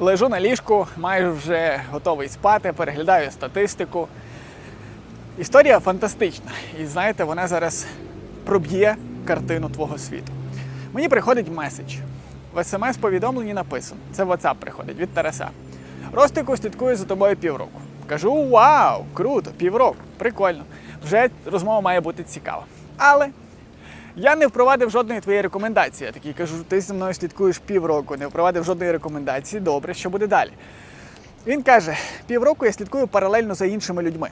Лежу на ліжку, майже вже готовий спати, переглядаю статистику. Історія фантастична. І знаєте, вона зараз проб'є картину твого світу. Мені приходить меседж. В смс-повідомленні написано: це WhatsApp приходить від Тараса. Ростику слідкую за тобою півроку. Кажу: вау, круто, півроку, прикольно. Вже розмова має бути цікава. Але я не впровадив жодної твоєї рекомендації. Я такий кажу, ти зі мною слідкуєш півроку, не впровадив жодної рекомендації. Добре, що буде далі? Він каже: півроку я слідкую паралельно за іншими людьми.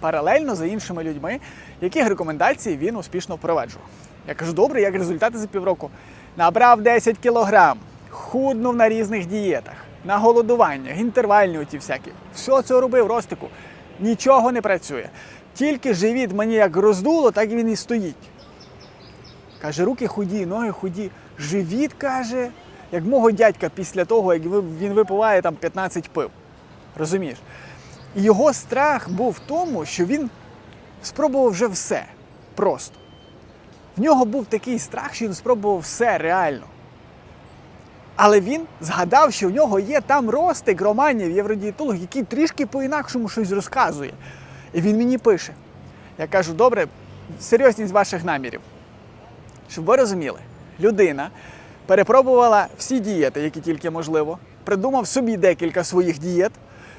Паралельно за іншими людьми, яких рекомендацій він успішно впроваджував. Я кажу, добре, як результати за півроку? Набрав 10 кілограм, худнув на різних дієтах, на голодуваннях, інтервальні оті всякі. Все це робив ростику. Нічого не працює. Тільки живіт мені як роздуло, так і він і стоїть. Каже, руки худі, ноги худі. Живіт каже, як мого дядька після того, як він випиває там 15 пив. Розумієш? І його страх був в тому, що він спробував вже все. Просто. В нього був такий страх, що він спробував все реально. Але він згадав, що в нього є там ростик Романів, євродієтолог, який трішки по-інакшому щось розказує. І він мені пише. Я кажу, добре, серйозність ваших намірів. Щоб ви розуміли, людина перепробувала всі дієти, які тільки можливо, придумав собі декілька своїх дієт,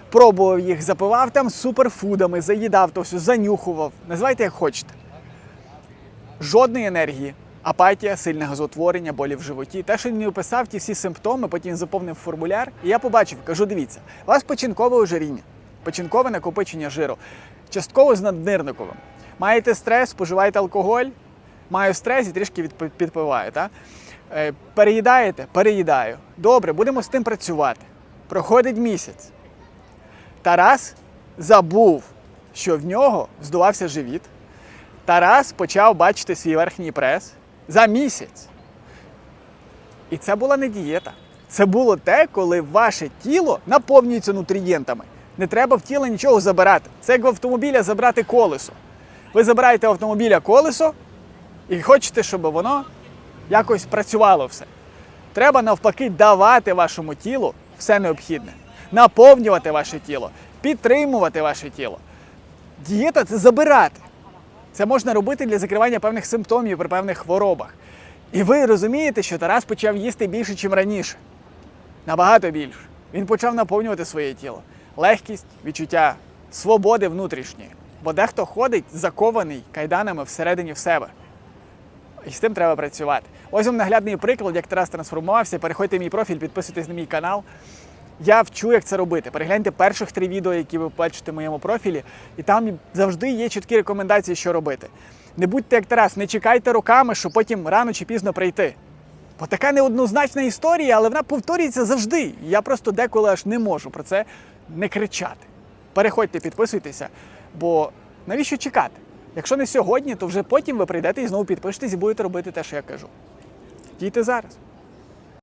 пробував їх, запивав там суперфудами, заїдав то все, занюхував. Називайте як хочете. Жодної енергії, апатія, сильне газотворення, болі в животі. Те, що він мені описав, ті всі симптоми, потім заповнив формуляр, і я побачив, кажу, дивіться, у вас печінкове ожиріння, печінкове накопичення жиру, частково з наднирниковим. Маєте стрес, споживаєте алкоголь, маю стрес і трішки підпиваю. Та? Е, Переїдаєте? Переїдаю. Добре, будемо з тим працювати. Проходить місяць. Тарас забув, що в нього здувався живіт. Тарас почав бачити свій верхній прес за місяць. І це була не дієта. Це було те, коли ваше тіло наповнюється нутрієнтами. Не треба в тіло нічого забирати. Це як в автомобіля забрати колесо. Ви забираєте в автомобіля колесо і хочете, щоб воно якось працювало все. Треба навпаки давати вашому тілу все необхідне, наповнювати ваше тіло, підтримувати ваше тіло. Дієта це забирати. Це можна робити для закривання певних симптомів при певних хворобах. І ви розумієте, що Тарас почав їсти більше, ніж раніше. Набагато більше. Він почав наповнювати своє тіло. Легкість, відчуття свободи внутрішньої. Бо дехто ходить закований кайданами всередині в себе. І з тим треба працювати. Ось вам наглядний приклад, як Тарас трансформувався. Переходьте в мій профіль, підписуйтесь на мій канал. Я вчу, як це робити. Перегляньте перших три відео, які ви бачите в моєму профілі, і там завжди є чіткі рекомендації, що робити. Не будьте як Тарас, не чекайте роками, щоб потім рано чи пізно прийти. Бо така неоднозначна історія, але вона повторюється завжди. Я просто деколи аж не можу про це не кричати. Переходьте, підписуйтеся, бо навіщо чекати? Якщо не сьогодні, то вже потім ви прийдете і знову підпишетесь і будете робити те, що я кажу. Дійте зараз.